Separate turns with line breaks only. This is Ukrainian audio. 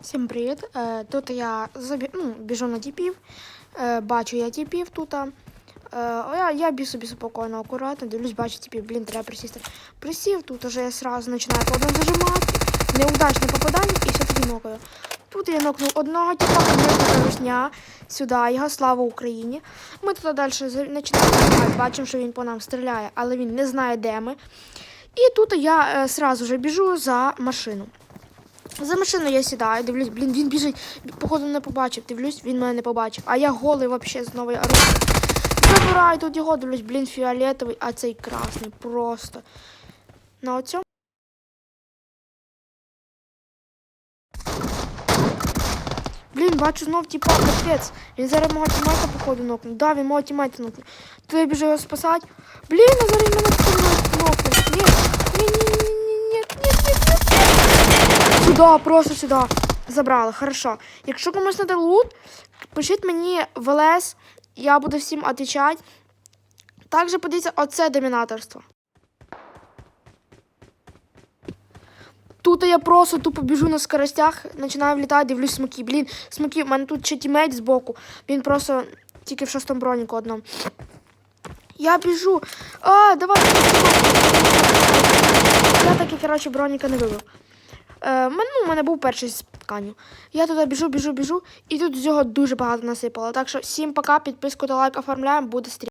Всім привіт! Е, тут я забі... ну, біжу на тіпів, е, бачу я тіпів тут. Е, я, я біг собі спокійно, акуратно, дивлюсь, бачу тіпів, блін, треба присісти. Присів, тут уже я сразу починаю по одному зажимати, неудачне попадання і все-таки нокаю. Тут я нокнув одного тіпа, русня, сюди, його слава Україні. Ми тут далі починаємо бачимо, що він по нам стріляє, але він не знає, де ми. І тут я е, біжу за машину. За машину я сідаю, дивлюсь, блін, він біжить, походу не побачив, дивлюсь, він мене не побачив. А я голий вообще з нової оружия. Забираю тут його, дивлюсь, блін, фіолетовий, а цей красний просто. На оцьому. Блін, бачу знов типа капець. Він зараз мого тімейта походу нокнув. Да, він мого тімейта нокнув. То я біжу його спасати. Блін, а зараз мене Сюда, просто сюди. Забрали, хорошо. Якщо комусь треба лут, пишіть мені в ЛС, я буду всім відповідати. Також подивіться, оце домінаторство. Тут я просто тупо біжу на скоростях, починаю влітати, дивлюсь смоки. Блін, смоки, в мене тут ще тімейт збоку. Він просто тільки в шостому броніку одному. Я біжу. А, давай. Я таки, коротше, броніка не вибив. Е, ну, у мене був перший з тканю. Я туди біжу, біжу, біжу, і тут з цього дуже багато насипало. Так що всім пока, підписку та лайк оформляємо, буде стрім.